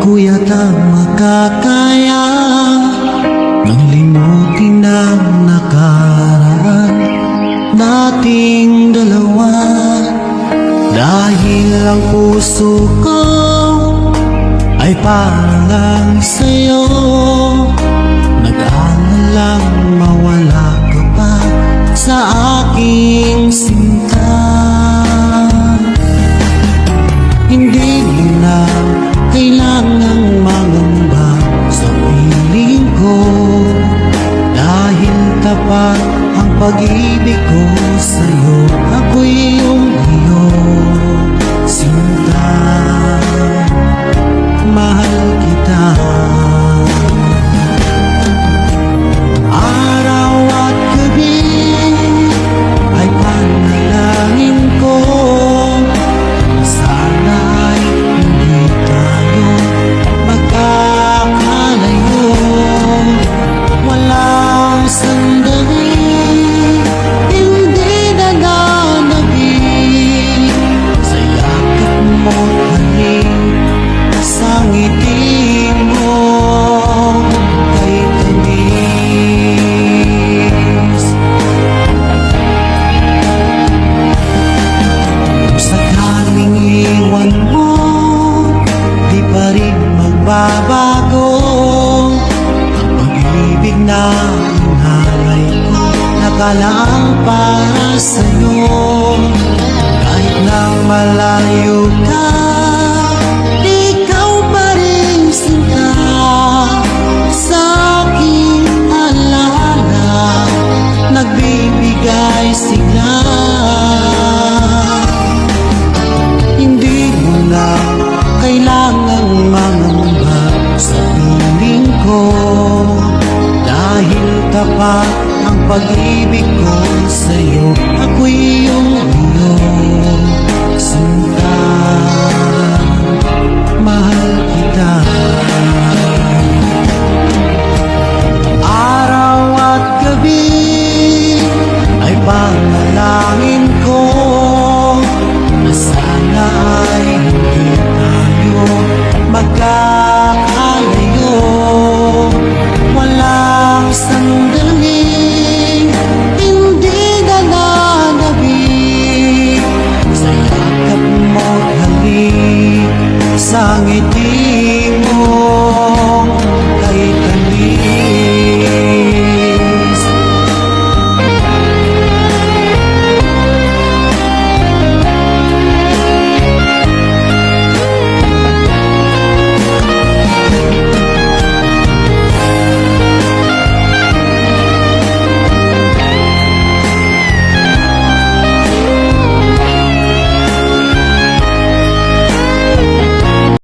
ko yata makakaya. Nang limutin ang nakaraan nating dalawa. Dahil ang puso ko ay parang sa'yo. Pag-ibig ko sa'yo Ako'y iyong iyong sinta mo Di pa rin magbabago. Ang pag-ibig na inalay ko Nakalaan para sa'yo. Kahit na malayo ka Ikaw pa rin sinta. Sa aking alala Nagbibigay sigla ang pag-ibig ko sa'yo Ako'y iyong iyong sinta Mahal kita. Araw at gabi ay panalangin ko na sana 捧げて